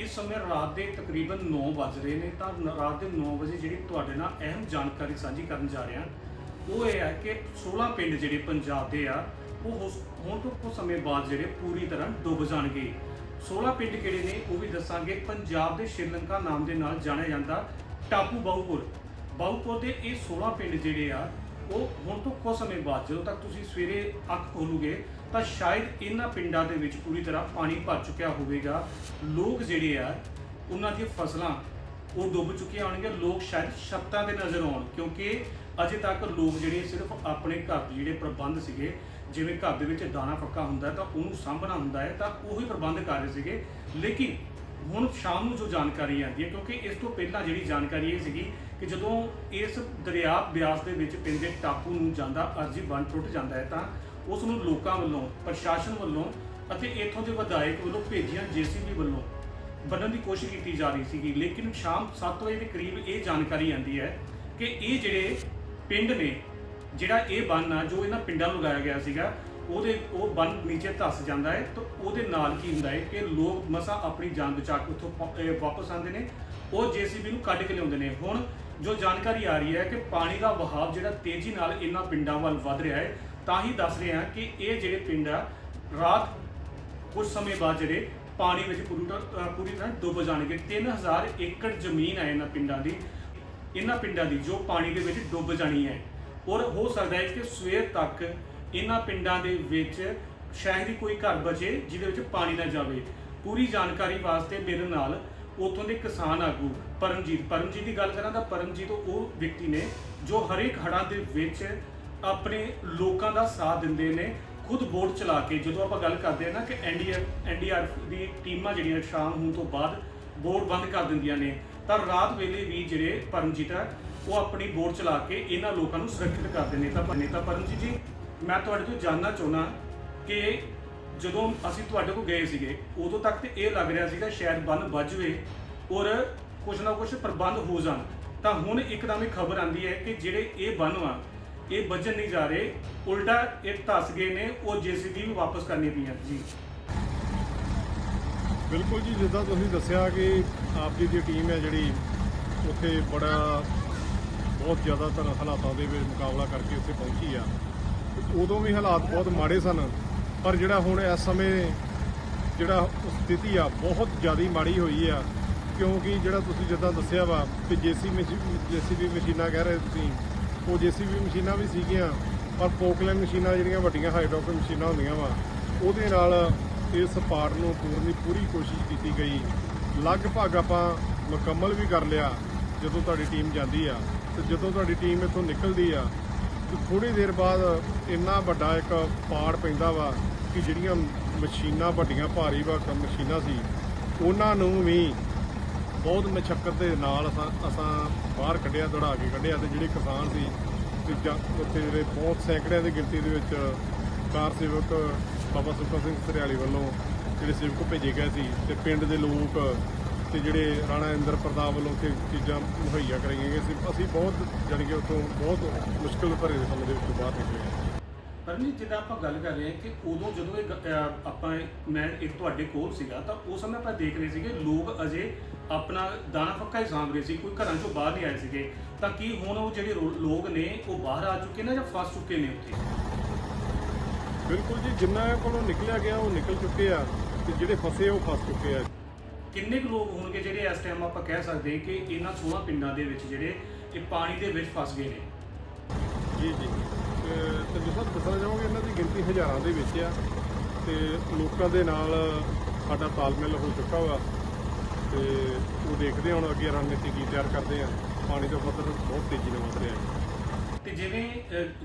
ਇਸ ਸਮੇਂ ਰਾਤ ਦੇ ਤਕਰੀਬਨ 9 ਵੱਜ ਰਹੇ ਨੇ ਤਾਂ ਰਾਤ ਦੇ 9 ਵਜੇ ਜਿਹੜੀ ਤੁਹਾਡੇ ਨਾਲ ਅਹਿਮ ਜਾਣਕਾਰੀ ਸਾਂਝੀ ਕਰਨ ਜਾ ਰਹੇ ਹਾਂ ਉਹ ਇਹ ਹੈ ਕਿ 16 ਪਿੰਡ ਜਿਹੜੇ ਪੰਜਾਬ ਦੇ ਆ, ਉਹ ਹੁਣ ਤੋਂ ਕੁਝ ਸਮੇਂ ਬਾਅਦ ਜਿਹੜੇ ਪੂਰੀ ਤਰ੍ਹਾਂ ਡੁੱਬ ਜਾਣਗੇ। 16 ਪਿੰਡ ਕਿਹੜੇ ਨੇ, ਉਹ ਵੀ ਦੱਸਾਂਗੇ। ਪੰਜਾਬ ਦੇ ਸ਼੍ਰੀਲੰਕਾ ਨਾਮ ਦੇ ਨਾਲ ਜਾਣਿਆ ਜਾਂਦਾ ਟਾਪੂ ਬਾਉਪੁਰ ਬਾਉਪੁਰ ਦੇ ਇਹ 16 ਪਿੰਡ ਜਿਹੜੇ ਆ, ਉਹ ਹੁਣ ਤੋਂ ਕੁਝ ਸਮੇਂ ਬਾਅਦ, ਜਦੋਂ ਤੱਕ ਤੁਸੀਂ ਸਵੇਰੇ ਅੱਖ ਖੋਲੂਗੇ ਤਾਂ ਸ਼ਾਇਦ ਇਹਨਾਂ ਪਿੰਡਾਂ ਦੇ ਵਿੱਚ ਪੂਰੀ ਤਰ੍ਹਾਂ ਪਾਣੀ ਭਰ ਚੁੱਕਿਆ ਹੋਵੇਗਾ। ਲੋਕ ਜਿਹੜੇ ਆ, ਉਹਨਾਂ ਦੀਆਂ ਫਸਲਾਂ ਉਹ ਡੁੱਬ ਚੁੱਕੀਆਂ ਹੋਣਗੀਆਂ। ਲੋਕ ਸ਼ਾਇਦ ਛੱਤਾਂ ਤੇ ਨਜ਼ਰ ਆਉਣ, ਕਿਉਂਕਿ ਅਜੇ ਤੱਕ ਲੋਕ ਜਿਹੜੇ ਸਿਰਫ ਆਪਣੇ ਘਰ ਦੇ ਜਿਹੜੇ ਪ੍ਰਬੰਧ ਸੀਗੇ, ਜਿਵੇਂ ਘਰ ਦੇ ਵਿੱਚ ਦਾਣਾ ਪੱਕਾ ਹੁੰਦਾ ਤਾਂ ਉਹਨੂੰ ਸਾਂਭਣਾ ਹੁੰਦਾ ਹੈ, ਤਾਂ ਉਹੀ ਪ੍ਰਬੰਧ ਕਰ ਰਹੇ ਸੀਗੇ। ਲੇਕਿਨ ਹੁਣ ਸ਼ਾਮ ਨੂੰ ਜੋ ਜਾਣਕਾਰੀ ਆਉਂਦੀ ਹੈ, ਕਿਉਂਕਿ ਇਸ ਤੋਂ ਪਹਿਲਾਂ ਜਿਹੜੀ ਜਾਣਕਾਰੀ ਇਹ ਸੀਗੀ ਕਿ ਜਦੋਂ ਇਸ ਦਰਿਆ ਬਿਆਸ ਦੇ ਵਿੱਚ ਪਿੰਡ ਦੇ ਟਾਪੂ ਨੂੰ ਜਾਂਦਾ, ਅਰਜੀ ਬੰਨ ਟੁੱਟ ਜਾਂਦਾ ਹੈ, ਤਾਂ ਉਸ ਨੂੰ ਲੋਕਾਂ ਵੱਲੋਂ, ਪ੍ਰਸ਼ਾਸਨ ਵੱਲੋਂ ਅਤੇ ਇੱਥੋਂ ਦੇ ਵਿਧਾਇਕ ਵੱਲੋਂ ਭੇਜੀਆਂ ਜੀਸੀਬੀ ਵੱਲੋਂ ਬਣਨ ਦੀ ਕੋਸ਼ਿਸ਼ ਕੀਤੀ ਜਾ ਰਹੀ ਸੀਗੀ। ਲੇਕਿਨ ਸ਼ਾਮ 7 ਵਜੇ ਦੇ ਕਰੀਬ ਇਹ ਜਾਣਕਾਰੀ ਆਂਦੀ ਹੈ ਕਿ ਇਹ ਜਿਹੜੇ ਪਿੰਡ ਨੇ, ਜਿਹੜਾ ਇਹ ਬੰਨ ਆ, ਜੋ ਇਹਨਾਂ ਪਿੰਡਾਂ ਨੂੰ ਲਗਾਇਆ ਗਿਆ ਸੀਗਾ, ਉਹਦੇ, ਉਹ ਬੰਨ ਨੀਚੇ ਧੱਸ ਜਾਂਦਾ ਹੈ। ਤਾਂ ਉਹਦੇ ਨਾਲ ਕੀ ਹੁੰਦਾ ਹੈ ਕਿ ਲੋਕ ਮਸਾ ਆਪਣੀ ਜਾਨ ਬਚਾ ਕੇ ਉੱਥੋਂ ਵਾਪਸ ਆਉਂਦੇ ਨੇ, ਉਹ ਜੀਸੀਬੀ ਨੂੰ ਕੱਢ ਕੇ ਲਿਆਉਂਦੇ ਨੇ। ਹੁਣ ਜੋ ਜਾਣਕਾਰੀ ਆ ਰਹੀ ਹੈ ਕਿ ਪਾਣੀ ਦਾ ਵਹਾਅ ਜਿਹੜਾ ਤੇਜ਼ੀ ਨਾਲ ਇਹਨਾਂ ਪਿੰਡਾਂ ਵੱਲ ਵੱਧ ਰਿਹਾ ਹੈ ਤਾਂ ਹੀ ਦੱਸ ਰਹੇ ਹਾਂ ਕਿ ਇਹ ਜਿਹੜੇ ਪਿੰਡ ਆ, ਰਾਤ ਕੁਝ ਸਮੇਂ ਬਾਅਦ ਜਿਹੜੇ ਪਾਣੀ ਵਿੱਚ ਪੂਰੀ ਤਰ੍ਹਾਂ ਪੂਰੀ ਤਰ੍ਹਾਂ ਡੁੱਬ ਜਾਣਗੇ। 3000 ਏਕੜ ਜ਼ਮੀਨ ਹੈ ਇਹਨਾਂ ਪਿੰਡਾਂ ਦੀ, ਇਹਨਾਂ ਪਿੰਡਾਂ ਦੀ ਜੋ ਪਾਣੀ ਦੇ ਵਿੱਚ ਡੁੱਬ ਜਾਣੀ ਹੈ। ਔਰ ਹੋ ਸਕਦਾ ਹੈ ਕਿ ਸਵੇਰ ਤੱਕ ਇਹਨਾਂ ਪਿੰਡਾਂ ਦੇ ਵਿੱਚ ਸ਼ਹਿਰੀ ਕੋਈ ਘਰ ਬਚੇ, ਜਿਹਦੇ ਵਿੱਚ ਪਾਣੀ ਨਾ ਜਾਵੇ। ਪੂਰੀ ਜਾਣਕਾਰੀ ਵਾਸਤੇ ਮੇਰੇ ਨਾਲ ਉਥੋਂ ਦੇ ਕਿਸਾਨ ਆਗੂ ਪਰਮਜੀਤ ਪਰਮਜੀਤ ਦੀ ਗੱਲ ਕਰਾਂ ਤਾਂ ਪਰਮਜੀਤ ਉਹ ਵਿਅਕਤੀ ਨੇ ਜੋ ਹਰੇਕ ਹੜ੍ਹਾਂ ਦੇ ਵਿੱਚ ਆਪਣੇ ਲੋਕਾਂ ਦਾ ਸਾਥ ਦਿੰਦੇ ਨੇ, ਖੁਦ ਬੋਟ ਚਲਾ ਕੇ। ਜਦੋਂ ਆਪਾਂ ਗੱਲ ਕਰਦੇ ਆ ਨਾ ਕਿ ਐਨਡੀਆਰ ਐਨਡੀਆਰਐਫ ਦੀ ਟੀਮਾਂ ਜਿਹੜੀਆਂ ਸ਼ਾਮ ਹੋਣ ਤੋਂ ਬਾਅਦ ਬੋਟ ਬੰਦ ਕਰ ਦਿੰਦੀਆਂ ਨੇ, ਤਾਂ ਰਾਤ ਵੇਲੇ ਵੀ ਜਿਹੜੇ ਪਰਮਜੀਤ ਹੈ ਉਹ ਆਪਣੀ ਬੋਟ ਚਲਾ ਕੇ ਇਹਨਾਂ ਲੋਕਾਂ ਨੂੰ ਸੁਰੱਖਿਅਤ ਕਰਦੇ ਨੇ। ਤਾਂ ਨੇਤਾ ਪਰਮਜੀਤ ਜੀ, ਮੈਂ ਤੁਹਾਡੇ ਤੋਂ ਜਾਣਨਾ ਚਾਹੁੰਦਾ ਕਿ ਜਦੋਂ ਅਸੀਂ ਤੁਹਾਡੇ ਕੋਲ ਗਏ ਸੀਗੇ, ਉਦੋਂ ਤੱਕ ਤੇ ਇਹ ਲੱਗ ਰਿਹਾ ਸੀਗਾ ਸ਼ਾਇਦ ਬੰਨ ਵੱਜਵੇ ਔਰ ਕੁਛ ਨਾ ਕੁਛ ਪ੍ਰਬੰਧ ਹੋ ਜਾਣ। ਤਾਂ ਹੁਣ ਇੱਕਦਮ ਹੀ ਖਬਰ ਆਂਦੀ ਹੈ ਕਿ ਜਿਹੜੇ ਇਹ ਬੰਨ ਵਾ ਇਹ ਬਚਣ ਨਹੀਂ ਜਾ ਰਹੇ। ਉਲਟਾ ਇਹ ਧੱਸ ਗਏ ਨੇ, ਉਹ ਜੀਸੀਬੀ ਵੀ ਵਾਪਸ ਕਰਨੀ ਪਈਆਂ, ਜੀ। ਬਿਲਕੁਲ ਜੀ, ਜਿੱਦਾਂ ਤੁਸੀਂ ਦੱਸਿਆ ਕਿ ਆਪ ਜੀ ਦੀ ਟੀਮ ਹੈ ਜਿਹੜੀ, ਉੱਥੇ ਬੜਾ, ਬਹੁਤ ਜ਼ਿਆਦਾ ਜ਼ਿਆਦਾਤਰ ਹਾਲਾਤਾਂ ਦੇ ਵਿੱਚ ਮੁਕਾਬਲਾ ਕਰਕੇ ਉੱਥੇ ਪਹੁੰਚੀ ਆ। ਉਦੋਂ ਵੀ ਹਾਲਾਤ ਬਹੁਤ ਮਾੜੇ ਸਨ, ਪਰ ਜਿਹੜਾ ਹੁਣ ਇਸ ਸਮੇਂ ਜਿਹੜਾ ਸਥਿਤੀ ਆ, ਬਹੁਤ ਜ਼ਿਆਦਾ ਮਾੜੀ ਹੋਈ ਆ। ਕਿਉਂਕਿ ਜਿਹੜਾ ਤੁਸੀਂ ਜਿੱਦਾਂ ਦੱਸਿਆ ਵਾ ਕਿ ਜੇਸੀ ਜੇਸੀਬੀ ਮਸ਼ੀਨਾਂ ਕਹਿ ਰਹੇ ਤੁਸੀਂ ਉਹ ਜੇਸੀਬੀ ਮਸ਼ੀਨਾਂ ਵੀ ਸੀਗੀਆਂ, ਪਰ ਪੋਕਲੈਨ ਮਸ਼ੀਨਾਂ ਜਿਹੜੀਆਂ ਵੱਡੀਆਂ ਹਾਈਡ੍ਰੋਲਿਕ ਮਸ਼ੀਨਾਂ ਹੁੰਦੀਆਂ ਵਾ, ਉਹਦੇ ਨਾਲ ਇਸ ਪਾੜ ਨੂੰ ਪੂਰਨ ਦੀ ਪੂਰੀ ਕੋਸ਼ਿਸ਼ ਕੀਤੀ ਗਈ। ਲਗਭਗ ਆਪਾਂ ਮੁਕੰਮਲ ਵੀ ਕਰ ਲਿਆ, ਜਦੋਂ ਤੁਹਾਡੀ ਟੀਮ ਜਾਂਦੀ ਆ। ਤੇ ਜਦੋਂ ਤੁਹਾਡੀ ਟੀਮ ਇੱਥੋਂ ਨਿਕਲਦੀ ਆ, ਤੇ ਥੋੜੀ ਦੇਰ ਬਾਅਦ ਇੰਨਾ ਵੱਡਾ ਇੱਕ ਪਾੜ ਪੈਂਦਾ ਵਾ ਕਿ ਜਿਹੜੀਆਂ ਮਸ਼ੀਨਾਂ ਵੱਡੀਆਂ, ਭਾਰੀ ਵਾ ਮਸ਼ੀਨਾਂ ਸੀ, ਉਹਨਾਂ ਨੂੰ ਵੀ ਬਹੁਤ ਮਸ਼ੱਕਤ ਦੇ ਨਾਲ ਅਸਾਂ ਅਸਾਂ ਬਾਹਰ ਕੱਢਿਆ, ਦੌੜਾ ਕੇ ਕੱਢਿਆ ਤੇ ਜਿਹੜੇ ਕਿਸਾਨ ਸੀ ਤੇ ਜਾਂ, ਉੱਥੇ ਜਿਹੜੇ ਬਹੁਤ ਸੈਂਕੜਿਆਂ ਦੀ ਗਿਣਤੀ ਦੇ ਵਿੱਚ ਕਾਰ ਸੇਵਕ, ਬਾਬਾ ਸੁੱਖਾ ਸਿੰਘ ਸਰਿਆਲੀ ਵੱਲੋਂ ਜਿਹੜੇ ਸੇਵਕ ਭੇਜੇ ਗਏ ਸੀ ਤੇ ਪਿੰਡ ਦੇ ਲੋਕ ਤੇ ਜਿਹੜੇ ਰਾਣਾ ਇੰਦਰ ਪ੍ਰਤਾਪ ਵੱਲੋਂ ਤੇ ਚੀਜ਼ਾਂ ਮੁਹੱਈਆ ਕਰਾਈਆਂ ਗਈਆਂ ਸੀ। ਅਸੀਂ ਬਹੁਤ, ਜਾਣੀ ਕਿ ਉੱਥੋਂ ਬਹੁਤ ਮੁਸ਼ਕਲ ਭਰੇ ਸਮੇਂ ਦੇ ਵਿੱਚੋਂ ਬਾਹਰ ਨਿਕਲੇ। ਪਰਮਜੀਤ ਜਿੱਦਾਂ ਆਪਾਂ ਗੱਲ ਕਰ ਰਹੇ ਹਾਂ ਕਿ ਉਦੋਂ ਜਦੋਂ ਇਹ ਗ- ਅਹ ਆਪਾਂ ਮੈਂ ਇੱਕ ਤੁਹਾਡੇ ਕੋਲ ਸੀਗਾ ਤਾਂ ਉਸ ਸਮੇਂ ਆਪਾਂ ਦੇਖ ਰਹੇ ਸੀਗੇ ਲੋਕ ਅਜੇ ਆਪਣਾ ਦਾਣਾ ਪੱਕਾ ਹੀ ਸਾਂਭ ਰਹੇ ਸੀ ਕੋਈ ਘਰਾਂ ਚੋਂ ਬਾਹਰ ਨਹੀਂ ਆਏ ਸੀਗੇ। ਤਾਂ ਕੀ ਹੁਣ ਉਹ ਜਿਹੜੇ ਰੋ- ਲੋਕ ਨੇ ਉਹ ਬਾਹਰ ਆ ਚੁੱਕੇ ਨੇ ਜਾਂ ਫਸ ਚੁੱਕੇ ਨੇ ਉੱਥੇ? ਬਿਲਕੁਲ ਜੀ ਜਿੰਨਾ ਕੋਲੋਂ ਨਿਕਲਿਆ ਗਿਆ ਉਹ ਨਿਕਲ ਚੁੱਕੇ ਆ ਤੇ ਜਿਹੜੇ ਫਸੇ ਉਹ ਫਸ ਚੁੱਕੇ ਆ। ਕਿੰਨੇ ਕੁ ਲੋਕ ਹੋਣਗੇ ਜਿਹੜੇ ਇਸ ਟਾਈਮ ਆਪਾਂ ਕਹਿ ਸਕਦੇ ਹਾਂ ਕਿ ਇਹਨਾਂ 16 ਪਿੰਡਾਂ ਦੇ ਵਿੱਚ ਜਿਹੜੇ ਇਹ ਪਾਣੀ ਦੇ ਵਿੱਚ ਫਸ ਗਏ ਨੇ? ਜੀ ਜੀ। ਤੇ ਤੇ ਜਿਸ ਤਰ੍ਹਾਂ ਦੱਸਣਾ ਚਾਹਾਂਗੇ ਇਹਨਾਂ ਦੀ ਗਿਣਤੀ ਹਜ਼ਾਰਾਂ ਦੇ ਵਿੱਚ ਆ ਤੇ ਲੋਕਾਂ ਦੇ ਨਾਲ ਸਾਡਾ ਤਾਲਮੇਲ ਹੋ ਚੁੱਕਾ ਵਾ ਤੇ ਉਹ ਦੇਖਦੇ ਹੁਣ ਅੱਗੇ ਰਣਨੀਤੀ ਕੀ ਤਿਆਰ ਕਰਦੇ ਆ। ਪਾਣੀ ਦਾ ਪੱਧਰ ਬਹੁਤ ਤੇਜ਼ੀ ਨਾਲ ਵਧ ਰਿਹਾ ਹੈ। ਤੇ ਜਿਵੇਂ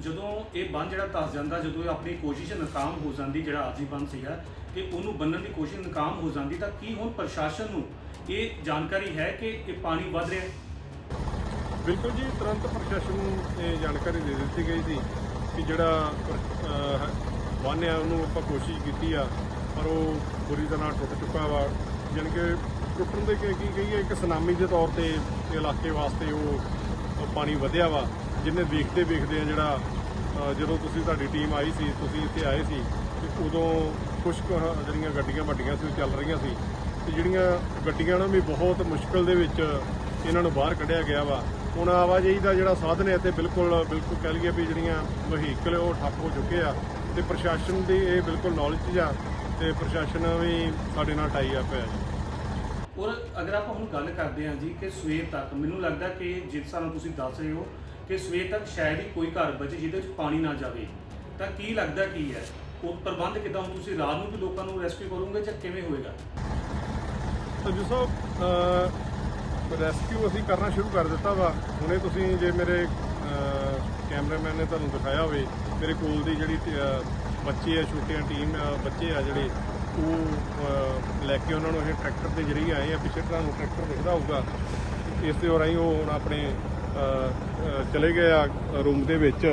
ਜਦੋਂ ਇਹ ਬੰਨ ਜਿਹੜਾ ਧਸ ਜਾਂਦਾ ਜਦੋਂ ਇਹ ਆਪਣੀ ਕੋਸ਼ਿਸ਼ ਨਾਕਾਮ ਹੋ ਜਾਂਦੀ ਜਿਹੜਾ ਆਰਜੀ ਬੰਨ ਸੀਗਾ ਤੇ ਉਹਨੂੰ ਬੰਨਣ ਦੀ ਕੋਸ਼ਿਸ਼ ਨਾਕਾਮ ਹੋ ਜਾਂਦੀ ਤਾਂ ਕੀ ਹੁਣ ਪ੍ਰਸ਼ਾਸਨ ਨੂੰ ਇਹ ਜਾਣਕਾਰੀ ਹੈ ਕਿ ਇਹ ਪਾਣੀ ਵੱਧ ਰਿਹਾ ਬਿਲਕੁਲ ਜੀ ਤੁਰੰਤ ਪ੍ਰਸ਼ਾਸਨ ਨੂੰ ਇਹ ਜਾਣਕਾਰੀ ਦੇ ਦਿੱਤੀ ਗਈ ਸੀ। ਕਿ ਜਿਹੜਾ ਅਹ, ਆ ਉਹਨੂੰ ਆਪਾਂ ਕੋਸ਼ਿਸ਼ ਕੀਤੀ ਆ ਪਰ ਉਹ ਬੁਰੀ ਤਰ੍ਹਾਂ ਟੁੱਟ ਚੁੱਕਾ ਵਾ। ਜਾਣੀ ਕਿ ਟੁੱਟਣ ਦੇ ਕੀ ਕੀ ਕਹੀਏ ਇੱਕ ਸੁਨਾਮੀ ਦੇ ਤੌਰ ਤੇ ਇਲਾਕੇ ਵਾਸਤੇ ਉਹ ਪਾਣੀ ਵਧਿਆ ਵਾ। ਜਿਹਨੇ ਵੇਖਦੇ ਵੇਖਦੇ ਆ ਜਿਹੜਾ ਜਦੋਂ ਤੁਸੀਂ ਤੁਹਾਡੀ ਟੀਮ ਆਈ ਸੀ ਤੁਸੀਂ ਇੱਥੇ ਆਏ ਸੀ ਤੇ ਉਦੋਂ ਕੁਝ ਜਿਹੜੀਆਂ ਗੱਡੀਆਂ ਵੱਡੀਆਂ ਸੀ ਉਹ ਚੱਲ ਰਹੀਆਂ ਸੀ। ਤੇ ਜਿਹੜੀਆਂ ਗੱਡੀਆਂ ਨੂੰ ਵੀ ਬਹੁਤ ਮੁਸ਼ਕਲ ਦੇ ਵਿੱਚ ਇਹਨਾਂ ਨੂੰ ਬਾਹਰ ਕੱਢਿਆ ਗਿਆ ਵਾ। ਹੁਣ ਆਵਾਜਾਈ ਦਾ ਜਿਹੜਾ ਸਾਧਨ ਹੈ ਇੱਥੇ ਬਿਲਕੁਲ ਬਿਲਕੁਲ ਕਹਿ ਲਈਏ ਵੀ ਜਿਹੜੀਆਂ ਵਹੀਕਲ ਉਹ ਠੱਪ ਹੋ ਚੁੱਕੇ ਆ। ਤੇ ਪ੍ਰਸ਼ਾਸਨ ਦੀ ਇਹ ਬਿਲਕੁਲ ਨੌਲੇਜ ਆ ਤੇ ਪ੍ਰਸ਼ਾਸਨ ਵੀ ਸਾਡੇ ਨਾਲ ਟਾਈ ਆ ਪਿਆ ਜੀ ਔਰ ਅਗਰ ਆਪਾਂ ਹੁਣ ਗੱਲ ਕਰਦੇ ਹਾਂ ਜੀ ਕਿ ਸਵੇਰ ਤੱਕ ਮੈਨੂੰ ਲੱਗਦਾ ਕਿ ਜਿਸ ਤਰ੍ਹਾਂ ਤੁਸੀਂ ਦੱਸ ਰਹੇ ਹੋ ਕਿ ਸਵੇਰ ਤੱਕ ਸ਼ਾਇਦ ਹੀ ਕੋਈ ਘਰ ਬਚੇ ਜਿਹਦੇ ਵਿੱਚ ਪਾਣੀ ਨਾ ਜਾਵੇ। ਤਾਂ ਕੀ ਲੱਗਦਾ ਕੀ ਹੈ? ਉਹ ਪ੍ਰਬੰਧ ਕਿਦਾਂ ਤੁਸੀਂ ਰਾਤ ਨੂੰ ਵੀ ਲੋਕਾਂ ਨੂੰ ਰੈਸਕਿਊ ਕਰੋਗੇ ਜਾਂ ਕਿਵੇਂ ਹੋਏਗਾ? ਸੰਜੂ ਸਾਹਿਬ ਰੈਸਕਿਊ ਅਸੀਂ ਕਰਨਾ ਸ਼ੁਰੂ ਕਰ ਦਿੱਤਾ ਵਾ। ਹੁਣੇ ਤੁਸੀਂ ਜੇ ਮੇਰੇ ਕੈਮਰਾਮੈਨ ਨੇ ਤੁਹਾਨੂੰ ਦਿਖਾਇਆ ਹੋਵੇ, ਮੇਰੇ ਕੋਲ ਦੀ ਜਿਹੜੀ ਬੱਚੇ ਆ, ਛੋਟੀਆਂ ਟੀਮ ਬੱਚੇ ਆ ਜਿਹੜੇ, ਉਹ ਲੈ ਕੇ ਉਹਨਾਂ ਨੂੰ ਇਹ ਟਰੈਕਟਰ ਦੇ ਜ਼ਰੀਏ ਆਏ ਆ। ਪਿੱਛੇ ਤੁਹਾਨੂੰ ਟਰੈਕਟਰ ਦਿਖਦਾ ਹੋਊਗਾ। ਇਸ ਦੇ ਰਾਹੀਂ ਉਹ ਹੁਣ ਆਪਣੇ ਚਲੇ ਗਏ ਆ ਰੂਮ ਦੇ ਵਿੱਚ।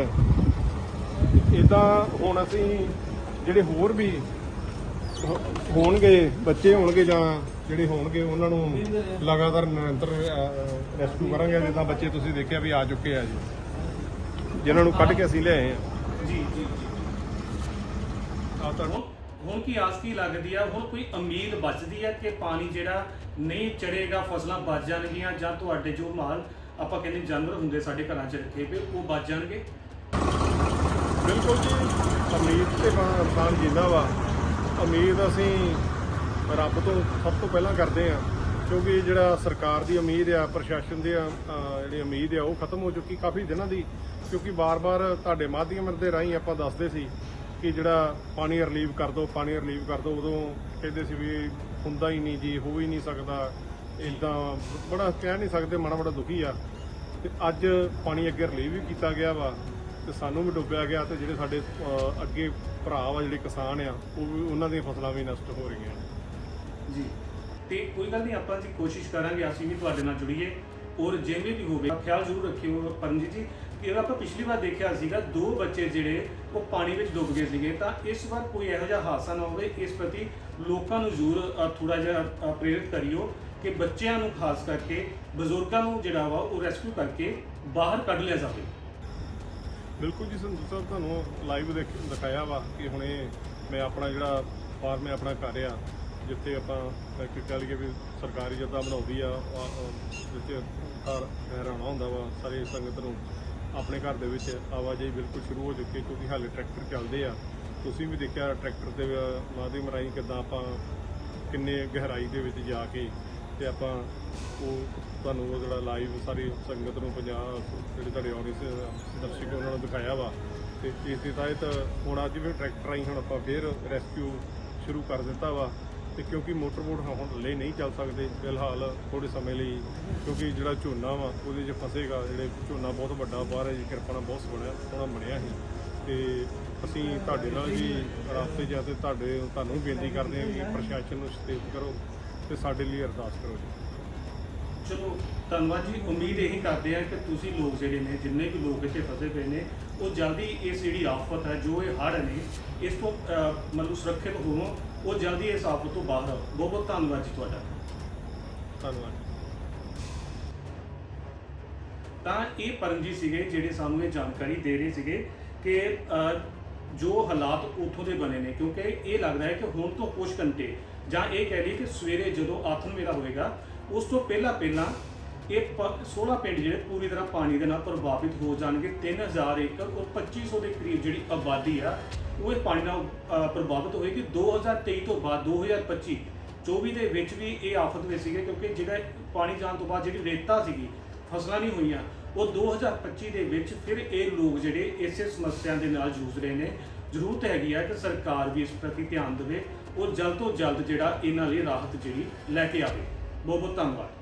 ਇਦਾਂ ਹੁਣ ਅਸੀਂ ਜਿਹੜੇ ਹੋਰ ਵੀ ਹੋਣਗੇ, ਬੱਚੇ ਹੋਣਗੇ ਜਾਂ ਜਿਹੜੇ ਹੋਣਗੇ ਉਹਨਾਂ ਨੂੰ ਲਗਾਤਾਰ ਨਿਰੰਤਰ ਰੈਸਕਿਊ ਕਰਾਂਗੇ। ਜਿੱਦਾਂ ਬੱਚੇ ਤੁਸੀਂ ਦੇਖਿਆ ਵੀ ਆ ਚੁੱਕੇ ਆ ਜੀ। ਜਿਨ੍ਹਾਂ ਨੂੰ ਕੱਢ ਕੇ ਅਸੀਂ ਲਿਆਏ ਆ। ਜੀ ਜੀ ਜੀ। ਆ ਤਾਂ ਹੁਣ ਕੀ ਆਸ ਕੀ ਲੱਗਦੀ ਆ? ਹੁਣ ਕੋਈ ਉਮੀਦ ਬਚਦੀ ਹੈ ਕਿ ਪਾਣੀ ਜਿਹੜਾ ਨਹੀਂ ਚੜੇਗਾ ਫਸਲਾਂ ਬਚ ਜਾਣਗੀਆਂ ਜਾਂ ਤੁਹਾਡੇ ਜੋ ਮਾਲ ਆਪਾਂ ਕਹਿੰਦੇ ਜਾਨਵਰ ਹੁੰਦੇ ਸਾਡੇ ਘਰਾਂ 'ਚ ਰੱਖੇ ਪਏ ਉਹ ਬਚ ਜਾਣਗੇ? ਬਿਲਕੁਲ ਜੀ। ਉਮੀਦ ਤੇ ਇਨਸਾਨ ਜਿੰਦਾ ਵਾ ਉਮੀਦ ਅਸੀਂ ਰੱਬ ਤੋਂ ਸਭ ਤੋਂ ਪਹਿਲਾਂ ਕਰਦੇ ਆ ਕਿਉਂਕਿ ਜਿਹੜਾ ਸਰਕਾਰ ਦੀ ਉਮੀਦ ਆ, ਪ੍ਰਸ਼ਾਸਨ ਦੀ ਜਿਹੜੀ ਉਮੀਦ ਆ, ਉਹ ਖਤਮ ਹੋ ਚੁੱਕੀ ਕਾਫੀ ਦਿਨਾਂ ਦੀ, ਕਿਉਂਕਿ ਬਾਰ-ਬਾਰ ਤੁਹਾਡੇ ਮਾਧਿਅਮ ਦੇ ਰਾਹੀਂ ਆਪਾਂ ਦੱਸਦੇ ਸੀ ਕਿ ਜਿਹੜਾ ਪਾਣੀ ਰਿਲੀਵ ਕਰ ਦਿਓ ਪਾਣੀ ਰਿਲੀਵ ਕਰ ਦਿਓ ਉਦੋਂ ਕਹਿੰਦੇ ਸੀ ਵੀ ਹੁੰਦਾ ਹੀ ਨਹੀਂ ਜੀ, ਹੋ ਹੀ ਨਹੀਂ ਸਕਦਾ ਇਦਾਂ ਬੜਾ ਕਹਿ ਨਹੀਂ ਸਕਦੇ, ਮਾੜਾ ਬੜਾ ਦੁਖੀ ਆ। ਤੇ ਅੱਜ ਪਾਣੀ ਅੱਗੇ ਰਿਲੀਵ ਵੀ ਕੀਤਾ ਗਿਆ ਵਾ, ਤੇ ਸਾਨੂੰ ਵੀ ਡੁੱਬਿਆ ਗਿਆ, ਤੇ ਜਿਹੜੇ ਸਾਡੇ ਅੱਗੇ ਭਰਾ ਵਾ, ਜਿਹੜੇ ਕਿਸਾਨ ਆ, ਉਹ ਵੀ ਉਹਨਾਂ ਦੀਆਂ ਫਸਲਾਂ ਵੀ ਨਸ਼ਟ ਹੋ ਰਹੀਆਂ ਜੀ। ਤੇ ਕੋਈ ਗੱਲ ਨਹੀਂ ਆਪਾਂ ਜੀ ਕੋਸ਼ਿਸ਼ ਕਰਾਂਗੇ ਅਸੀਂ ਵੀ ਤੁਹਾਡੇ ਨਾਲ ਜੁੜੀਏ। ਔਰ ਜਿਵੇਂ ਵੀ ਹੋਵੇ ਖਿਆਲ ਜ਼ਰੂਰ ਰੱਖਿਓ ਪਰਮਜੀਤ ਜੀ ਕਿ ਆਪਾਂ ਪਿਛਲੀ ਵਾਰ ਦੇਖਿਆ ਸੀਗਾ ਦੋ ਬੱਚੇ ਜਿਹੜੇ ਉਹ ਪਾਣੀ ਵਿੱਚ ਡੁੱਬ ਗਏ ਸੀਗੇ। ਤਾਂ ਇਸ ਵਾਰ ਕੋਈ ਇਹੋ ਜਿਹਾ ਹਾਦਸਾ ਨਾ ਹੋਵੇ ਇਸ ਪ੍ਰਤੀ ਲੋਕਾਂ ਨੂੰ ਜ਼ਰੂਰ ਥੋੜਾ ਜਿਹਾ ਪ੍ਰੇਰਿਤ ਕਰਿਓ ਕਿ ਬੱਚਿਆਂ ਨੂੰ ਖਾਸ ਕਰਕੇ ਬਜ਼ੁਰਗਾਂ ਨੂੰ ਜਿਹੜਾ ਵਾ ਉਹ ਰੈਸਕਿਊ ਕਰਕੇ ਬਾਹਰ ਕੱਢ ਲਿਆ ਜਾਵੇ। ਬਿਲਕੁਲ ਜੀ ਸੰਧੂ ਸਾਹਿਬ ਤੁਹਾਨੂੰ ਲਾਈਵ ਦਿਖਾਇਆ ਵਾ ਕਿ ਹੁਣੇ ਮੈਂ ਆਪਣਾ ਜਿਹੜਾ ਫਾਰਮ ਹੈ ਆਪਣਾ ਘਰ ਆ ਜਿੱਥੇ ਆਪਾਂ ਕਿ ਕਹਿ ਲਈਏ ਵੀ ਸਰਕਾਰੀ ਜੱਤਾ ਬਣਾਉਂਦੀ ਆ ਜਿੱਥੇ ਘਰ ਰਹਿਣਾ ਹੁੰਦਾ ਵਾ, ਸਾਰੇ ਸੰਗਤ ਨੂੰ ਆਪਣੇ ਘਰ ਦੇ ਵਿੱਚ ਆਵਾਜਾਈ ਬਿਲਕੁਲ ਸ਼ੁਰੂ ਹੋ ਚੁੱਕੀ ਹੈ, ਕਿਉਂਕਿ ਹਾਲੇ ਟਰੈਕਟਰ ਚੱਲਦੇ ਆ। ਤੁਸੀਂ ਵੀ ਦੇਖਿਆ ਟਰੈਕਟਰ ਦੇ ਮਾਧਿਅਮ ਰਾਹੀਂ ਕਿੱਦਾਂ ਆਪਾਂ ਕਿੰਨੇ ਗਹਿਰਾਈ ਦੇ ਵਿੱਚ ਜਾ ਕੇ ਤੇ ਆਪਾਂ ਉਹ ਤੁਹਾਨੂੰ ਉਹ ਜਿਹੜਾ ਲਾਈਵ ਸਾਰੀ ਸੰਗਤ ਨੂੰ ਪੰਜਾਬ ਜਿਹੜੇ ਤੁਹਾਡੇ ਆਡੀਅנס ਦਰਸ਼ਕ ਉਹਨਾਂ ਨੂੰ ਦਿਖਾਇਆ ਵਾ। ਤੇ ਇਸ ਦੇ ਤਹਿਤ ਹੁਣ ਅੱਜ ਵੀ ਟਰੈਕਟਰ ਰਾਹੀਂ ਹੁਣ ਆਪਾਂ ਫੇਰ ਰੈਸਕਿਊ ਸ਼ੁਰੂ ਕਰ ਦਿੱਤਾ ਵਾ। ਤੇ ਕਿਉਂਕਿ ਮੋਟਰ ਬੋਟ ਹੁਣ ਹਲੇ ਨਹੀਂ ਚੱਲ ਸਕਦੇ ਫਿਲਹਾਲ ਥੋੜੇ ਸਮੇਂ ਲਈ, ਕਿਉਂਕਿ ਜਿਹੜਾ ਝੋਨਾ ਵਾ, ਉਹਦੇ 'ਚ ਫਸੇਗਾ, ਜਿਹੜੇ ਝੋਨਾ ਬਹੁਤ ਵੱਡਾ ਬਾਹਰ ਹੈ, ਜੀ, ਕਿਰਪਾ ਨਾਲ ਬਹੁਤ ਸੋਹਣਾ ਸੋਹਣਾ ਬਣਿਆ ਸੀ। ਤੇ ਅਸੀਂ ਤੁਹਾਡੇ ਨਾਲ ਵੀ ਰਾਸਤੇ 'ਚ ਆ ਤੇ ਤੁਹਾਡੇ, ਤੁਹਾਨੂੰ ਵੀ ਬੇਨਤੀ ਕਰਦੇ ਹਾਂ ਕਿ ਪ੍ਰਸ਼ਾਸਨ ਨੂੰ ਸਤੇਜ ਕਰੋ ਤੇ ਸਾਡੇ ਲਈ ਅਰਦਾਸ ਕਰੋ ਜੀ। ਚਲੋ, ਧੰਨਵਾਦ ਜੀ। ਉਮੀਦ ਇਹੀ ਕਰਦੇ ਆ ਕਿ ਤੁਸੀਂ ਲੋਕ ਜਿਹੜੇ ਨੇ, ਜਿੰਨੇ ਵੀ ਲੋਕ ਇੱਥੇ ਫਸੇ ਪਏ ਨੇ, ਉਹ ਜਲਦੀ ਇਸ ਜਿਹੜੀ ਆਫਤ ਹੈ, ਜੋ ਇਹ ਹੜ੍ਹ ਨੇ, ਇਸ ਤੋਂ ਮਤਲਬ ਸੁਰੱਖਿਅਤ ਹੋਵੋ ਉਹ ਜਲਦੀ ਇਸ ਆਫਤ ਤੋਂ ਬਾਹਰ ਆਓ ਬਹੁਤ ਬਹੁਤ ਧੰਨਵਾਦ ਜੀ ਤੁਹਾਡਾ। ਧੰਨਵਾਦ। ਤਾਂ ਇਹ ਪਰਮਜੀਤ ਸੀਗੇ ਜਿਹੜੇ ਸਾਨੂੰ ਇਹ ਜਾਣਕਾਰੀ ਦੇ ਰਹੇ ਸੀਗੇ ਕਿ ਅਹ, ਜੋ ਹਾਲਾਤ ਉੱਥੋਂ ਦੇ ਬਣੇ ਨੇ ਕਿਉਂਕਿ ਇਹ ਲੱਗਦਾ ਹੈ ਕਿ ਹੁਣ ਤੋਂ ਕੁਝ ਘੰਟੇ ਜਾਂ ਇਹ ਕਹਿ ਲਈਏ ਕਿ ਸਵੇਰੇ ਜਦੋਂ ਆਥਨ ਵੇਲਾ ਹੋਏਗਾ ਉਸ ਤੋਂ ਪਹਿਲਾਂ ਪਹਿਲਾਂ ਇਹ ਪ- 16 ਪਿੰਡ ਜਿਹੜੇ ਪੂਰੀ ਤਰ੍ਹਾਂ ਪਾਣੀ ਦੇ ਨਾਲ ਪ੍ਰਭਾਵਿਤ ਹੋ ਜਾਣਗੇ। 3000 ਏਕੜ ਔਰ 2500 ਦੇ ਕਰੀਬ ਜਿਹੜੀ ਆਬਾਦੀ ਆ ਉਹ ਇਹ ਪਾਣੀ ਨਾਲ ਅਹ, ਪ੍ਰਭਾਵਿਤ ਹੋਏਗੀ 2023 ਤੋਂ ਬਾਅਦ 2025 24 ਦੇ ਵਿੱਚ ਵੀ ਇਹ ਆਫਤ ਵਿੱਚ ਸੀਗੇ ਕਿਉਂਕਿ ਜਿਹੜਾ ਪਾਣੀ ਜਾਣ ਤੋਂ ਬਾਅਦ ਜਿਹੜੀ ਰੇਤਾ ਸੀਗੀ ਫਸਲਾਂ ਨਹੀਂ ਹੋਈਆਂ ਉਹ 2025 ਦੇ ਵਿੱਚ ਫਿਰ ਇਹ ਲੋਕ ਜਿਹੜੇ ਇਸੇ ਸਮੱਸਿਆ ਦੇ ਨਾਲ ਜੂਝ ਰਹੇ ਨੇ। ਜ਼ਰੂਰਤ ਹੈਗੀ ਆ ਕਿ ਸਰਕਾਰ ਵੀ ਇਸ ਪ੍ਰਤੀ ਧਿਆਨ ਦੇਵੇ ਉਹ ਜਲਦ ਤੋਂ ਜਲਦ ਜਿਹੜਾ ਇਹਨਾਂ ਲਈ ਰਾਹਤ ਜਿਹੜੀ ਲੈ ਕੇ ਆਵੇ। ਬਹੁਤ ਬਹੁਤ ਧੰਨਵਾਦ।